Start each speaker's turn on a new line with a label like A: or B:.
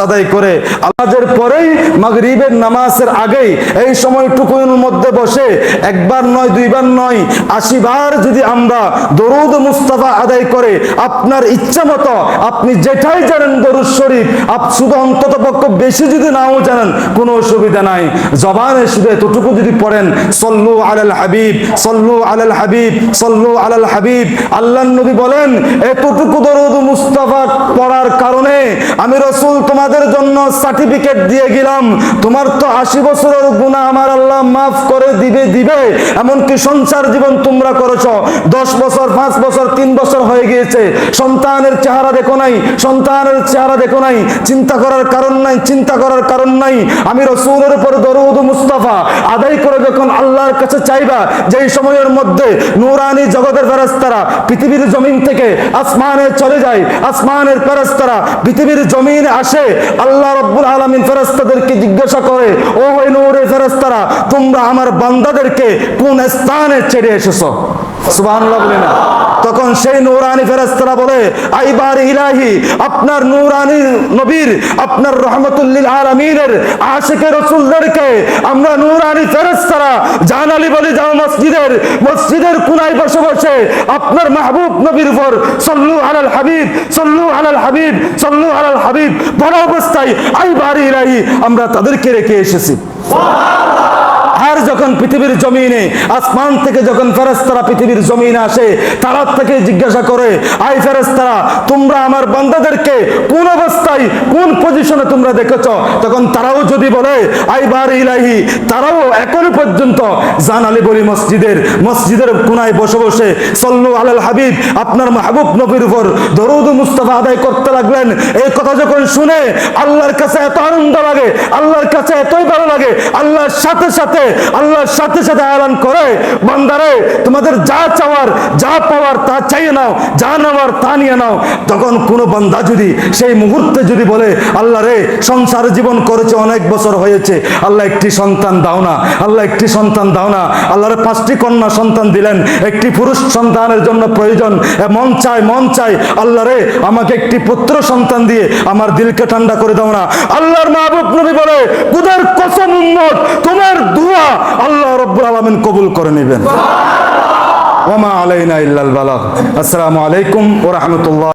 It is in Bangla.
A: আদায় করে। আল্লাহের পরেই মাগরিবের নামাজের আগেই এই সময়টুকুর মধ্যে বসে, একবার নয়, দুইবার নয়, আশি বার যদি আমরা দরুদ মুস্তাফা আদায় করে, আপনার ইচ্ছা মতো, আপনি যেটাই জানেন দরুদ শরীফ, আপ শুধু অন্তত পক্ষ বেশি যদি নাও জানেন, কোনো অসুবিধা নাই। জবানে শুধু এতটুকু যদি পড়েন, সল্লু আলাল হাবিব, সল্লু আলাল হাবিব, সল্লু আলাল হাবিব আল্লাহ নবী বলেন, এতটুকু দরুদ মুস্তাফা পড়ার কারণে আমি রসুল তোমাদের জন্য সার্টিফিকেট দিয়ে গেলাম। তোমার তো আশি বছরের গুণা আমার আল্লাহ মাফ করে দিবে দিবে। এমনকি সংসার জীবন তোমরা করেছ। দশ বছর, পাঁচ বছর, তিন বছর হয়ে গিয়েছে। সন্তানের চেহারা দেখো নাই। সন্তানের চেহারা দেখো নাই। চিন্তা করার কারণ নাই, চিন্তা করার কারণ নাই। আমি রসুলের উপর দরুদ মুস্তাফা আদায় করে যখন আল্লাহর কাছে চাইবা, যেই সময়ের মধ্যে নুরানি জগতের ফেরেস্তারা পৃথিবীর জমিন থেকে আসমানে চলে যায়, আসমানের ফেরেস্তারা পৃথিবীর জমিনে আসে, আল্লাহ রব্বুল আলমিন ফেরেস্তাদেরকে জিজ্ঞাসা করে, ও নূরের ফেরেস্তারা তোমরা আমার বান্দাদেরকে কোন স্থানে ছেড়ে এসেছ? সুবহানাল্লাহ বলে না। তখন সেই নূরানি ফেরেস্তারা বলে আইবার ইলাহি, আপনার নূরানি নবীর, আপনার রহমতুল্লিল আলমিনের আশেকে রসুলদেরকে আমরা নূরানি ফেরেস্তারা জানালি বলি যাও মসজিদের মসজিদের কুনায় বসে বসে আপনার মাহবুব নবীর উপর সল্লু আলাল হাবিব, সল্লু আলাল হাবিব, সল্লু আলাল হাবিব বড় অবস্থায় আইবার ইলাহি, আমরা তাদেরকে রেখে এসেছি। আর যখন পৃথিবীর জমিনে, আসমান থেকে যখন ফেরেস্তারা পৃথিবীর জমিনে আসে তারা থেকে জিজ্ঞাসা করে আই ফেরেস্তারা তোমরা আমার বান্দাদেরকে কোন অবস্থায়, কোন পজিশনে তোমরা দেখেছ? তখন তারাও যদি বলে আই বার ইলাহি, তারাও এখন পর্যন্ত জান আলী বলি মসজিদের মসজিদের কোনায় বসে বসে, সল্লু আলাল হাবিব, আপনার মাহবুব নবীর উপর দরুদ মুস্তাফা আদায় করতে লাগলেন। এই কথা যখন শুনে আল্লাহর কাছে এত আনন্দ লাগে, আল্লাহর কাছে এতই ভালো লাগে, আল্লাহর সাথে সাথে আল্লাহর সাথে সাথে আয়লান করে, বান্দারে, তোমাদের যা চাওয়ার, যা পাওয়ার তা চাইয়ে নাও, যা নেওয়ার তা নিয়ে নাও। তখন কোনো বান্দা যদি সেই মুহূর্তে যদি বলে, আল্লাহ রে, সংসার জীবন করেছে, অনেক বছর হয়েছে, আল্লাহ একটি সন্তান দাও না, আল্লাহ একটি সন্তান দাও না আল্লাহর পাঁচটি কন্যা সন্তান দিলেন, একটি পুরুষ সন্তানের জন্য প্রয়োজন মন চায় মন চায়, আল্লাহ রে, আমাকে একটি পুত্র সন্তান দিয়ে আমার দিলকে ঠান্ডা করে দাও না। আল্লাহর মাহবুব নবী বলে, কুদের কসম দোয়া আল্লাহ রব্বুল আলমিন কবুল করে নেবেন। ওমা আলাইনা ইল্লাল বালাগ। আসসালামু আলাইকুম ওয়া রাহমাতুল্লাহ।